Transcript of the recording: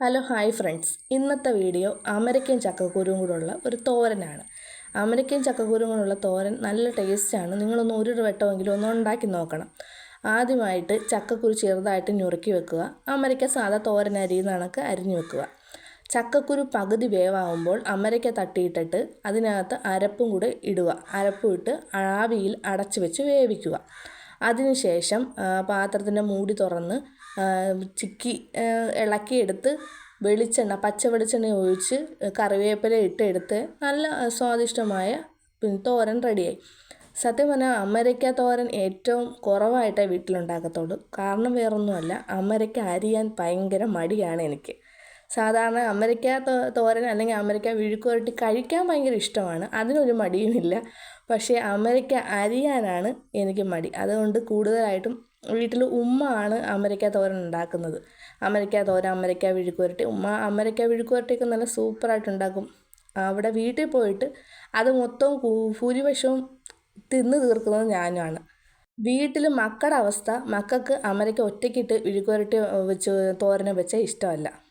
Hello hi friends. ഇന്നത്തെ video American ചക്കക്കുരുവും കൂടെയുള്ള ഒരു തോരനാണ്. അമേരിക്കൻ ചക്കക്കുരുവും കൂടെയുള്ള തോരൻ നല്ല ടേസ്റ്റാണ്. നിങ്ങളൊന്ന് ഒരു വട്ടമെങ്കിലും ഒന്ന് ഉണ്ടാക്കി നോക്കണം. ആദ്യമായിട്ട് ചക്കക്കുരു ചെറുതായിട്ട് ഞുറുക്കി വെക്കുക. അമേരിക്ക സാധാ തോരൻ അരിയുന്ന കണക്ക് അരിഞ്ഞു വെക്കുക. ചക്കക്കുരു പകുതി വേവാകുമ്പോൾ അമരയ്ക്ക തട്ടിയിട്ടിട്ട് അതിനകത്ത് അരപ്പും കൂടെ ഇടുക. അരപ്പും ഇട്ട് ആവിയിൽ അടച്ചു വെച്ച് വേവിക്കുക. അതിനുശേഷം പാത്രത്തിന്റെ മൂടി തുറന്ന് ചിക്കി ഇളക്കിയെടുത്ത് വെളിച്ചെണ്ണ പച്ച വെളിച്ചെണ്ണ ഒഴിച്ച് കറിവേപ്പില ഇട്ടെടുത്ത് നല്ല സ്വാദിഷ്ടമായ തോരൻ റെഡിയായി. സത്യം പറഞ്ഞാൽ അമരയ്ക്ക തോരൻ ഏറ്റവും കുറവായിട്ടേ വീട്ടിലുണ്ടാക്കത്തുള്ളൂ. കാരണം വേറൊന്നുമല്ല അമരയ്ക്ക അരിയാൻ ഭയങ്കര മടിയാണ് എനിക്ക്. സാധാരണ അമേരിക്ക തോരൻ അല്ലെങ്കിൽ അമേരിക്ക വിഴുക്കുവരട്ടി കഴിക്കാൻ ഭയങ്കര ഇഷ്ടമാണ്. അതിനൊരു മടിയുമില്ല. പക്ഷേ അമേരിക്ക അരിയാനാണ് എനിക്ക് മടി. അതുകൊണ്ട് കൂടുതലായിട്ടും വീട്ടിൽ ഉമ്മ ആണ് അമരയ്ക്ക തോരൻ ഉണ്ടാക്കുന്നത്. അമേരിക്ക തോരൻ അമേരിക്ക വിഴുക്കുവരട്ടി ഉമ്മ അമേരിക്ക വിഴുക്കുവരട്ടിയൊക്കെ നല്ല സൂപ്പറായിട്ട് ഉണ്ടാക്കും. അവിടെ വീട്ടിൽ പോയിട്ട് അത് മൊത്തം ഭൂരിപക്ഷവും തിന്ന് തീർക്കുന്നത് ഞാനാണ്. വീട്ടിൽ മക്കളുടെ അവസ്ഥ മക്കൾക്ക് അമേരിക്ക ഒറ്റയ്ക്കിട്ട് വിഴുക്കുവരട്ടി വെച്ച് തോരനെ വെച്ചാൽ ഇഷ്ടമല്ല.